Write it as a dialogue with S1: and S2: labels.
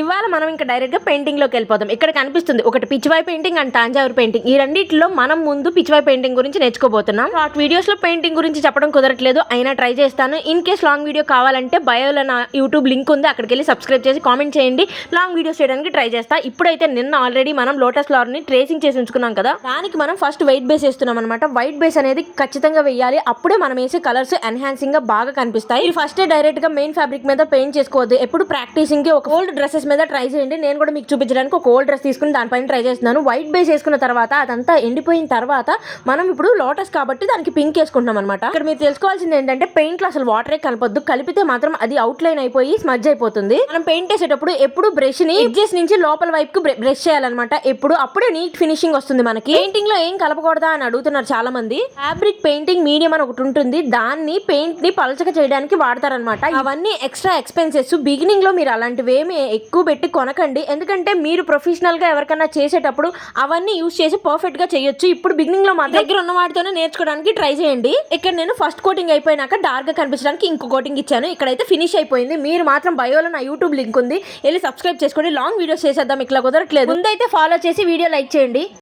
S1: ఇవాళ మనం ఇంకా డైరెక్ట్గా పెయింటింగ్ వెళ్ళిపోతాం ఇక్కడ కనిపిస్తుంది ఒకటి Pichwai painting and Thanjavur painting ఈ రెండింటిలో మనం ముందు పిచ్చివాయ్ పెయింటింగ్ గురించి నేర్చుకోబోతున్నాం. షార్ట్ వీడియోస్లో పెయింటింగ్ గురించి చెప్పడం కుదరట్లేదు. అయినా ట్రై చేస్తాను. ఇన్ కేస్ లాంగ్ వీడియో కావాలంటే బయోలో నా యూట్యూబ్ లింక్ ఉంది. అక్కడికి వెళ్ళి సబ్స్క్రైబ్ చేసి కామెంట్ చేయండి. లాంగ్ వీడియోస్ చేయడానికి ట్రై చేస్తా. ఇప్పుడైతే నిన్న ఆల్రెడీ మనం లోటస్ ఫ్లవర్ని ట్రేసింగ్ చేసి ఉంచుకున్నాం కదా. దానికి మనం ఫస్ట్ వైట్ బేస్ వేస్తున్నాం అనమాట వైట్ బేస్ అనేది ఖచ్చితంగా వేయాలి. అప్పుడే మనం వేసే కలర్స్ ఎన్హాన్సింగ్గా బాగా కనిపిస్తాయి. ఇది ఫస్ట్ డైరెక్ట్గా మెయిన్ ఫ్యాబ్రిక్ మీద పెయింట్ చేసుకోవద్దు. ఎప్పుడు ప్రాక్టీసింగ్కి ఒక ఓల్డ్ డ్రెస్సెస్ మీద ట్రై చేయండి. నేను కూడా మీకు చూపించడానికి ఒక ఓల్డ్ డ్రెస్ తీసుకుని దానిపైన ట్రై చేస్తున్నాను. వైట్ బేస్ వేసుకున్న తర్వాత అదంతా ఎండిపోయిన తర్వాత మనం ఇప్పుడు లోటస్ కాబట్టి దానికి పింక్ వేసుకుంటున్నాం అనమాట ఇక్కడ మీరు తెలుసుకోవాల్సింది ఏంటంటే పెయింట్లో అసలు వాటరే కలపొద్దు. కలిపితే మాత్రం అది అవుట్ లైన్ అయిపోయి స్మజ్ అయిపోతుంది. మనం పెయింట్ వేసేటప్పుడు ఎప్పుడు బ్రష్ని ఎడ్జెస్ నుంచి లోపల వైపుకు బ్రష్ చేయాలన్నమాట. ఎప్పుడు అప్పుడే నీట్ ఫినిషింగ్ వస్తుంది మనకి. పెయింటింగ్లో ఏం కలపకూడదా అని అడుగుతున్నారు చాలా మంది ఫ్యాబ్రిక్ పెయింటింగ్ మీడియం అని ఒకటి ఉంటుంది. దాన్ని పెయింట్ని పలచక చేయడానికి వాడతారనమాట అవన్నీ ఎక్స్ట్రా ఎక్స్పెన్సెస్ బిగినింగ్లో మీరు అలాంటివి ఏమి ఎక్కువ పెట్టి కొనకండి. ఎందుకంటే మీరు ప్రొఫెషనల్గా ఎవరికైనా చేసేటప్పుడు అవన్నీ యూస్ చేసి పర్ఫెక్ట్గా చేయొచ్చు. ఇప్పుడు బిగినింగ్లో మా దగ్గర ఉన్న వాటితోనే నేర్చుకోవడానికి ట్రై చేయండి. ఇక్కడ నేను ఫస్ట్ కోటింగ్ అయిపోయినాక డార్క్గా కనిపించడానికి ఇంకో కోటింగ్ ఇచ్చాను. ఇక్కడైతే ఫినిష్ అయిపోయింది. మీరు మాత్రం బయోలో నా యూట్యూబ్ లింక్ ఉంది. వెళ్ళి సబ్స్క్రైబ్ చేసుకోండి లాంగ్ వీడియోస్ చేసేద్దాం. ఇట్లా కుదరట్లేదు. ముందైతే ఫాలో చేసి వీడియో లైక్ చేయండి.